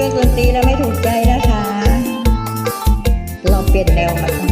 เรื่องดนตรีแล้วไม่ถูกใจนะคะ ลองเปลี่ยนแนวมา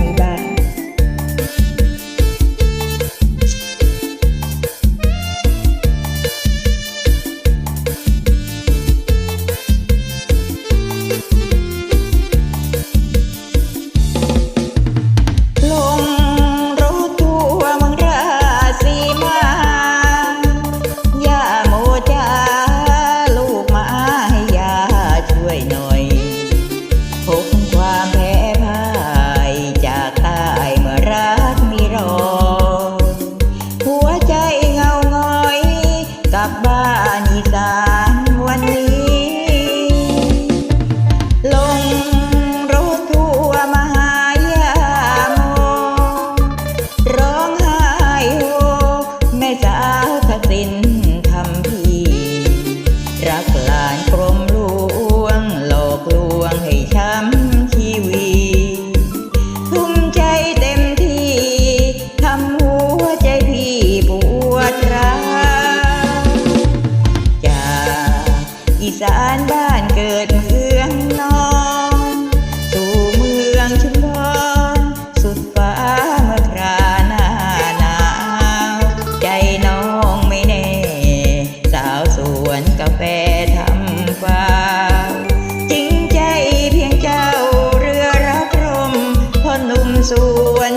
านเกิดเมืองนอนสู่เมืองชุมพรสุดฟ้าเมื่อคราหน้าหนาว ใจน้องไม่แน่ สาวสวนกาแฟทำฟ้าจริงใจเพียงเจ้าเรือรับลมพ่อหนุ่มสวน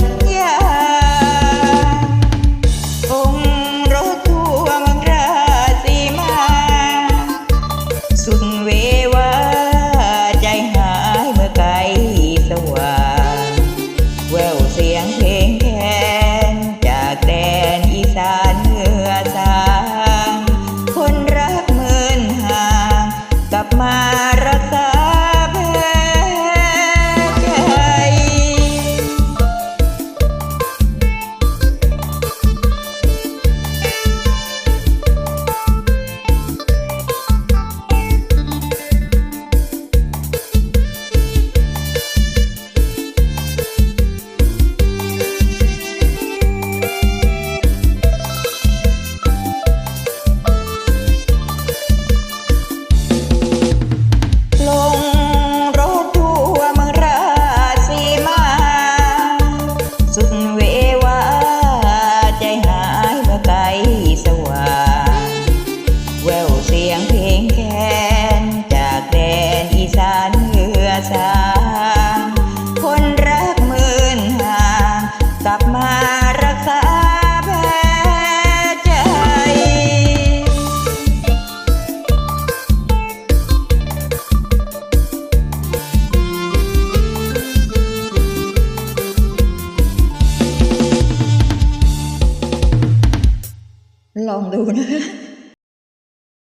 ลองดูนะคะ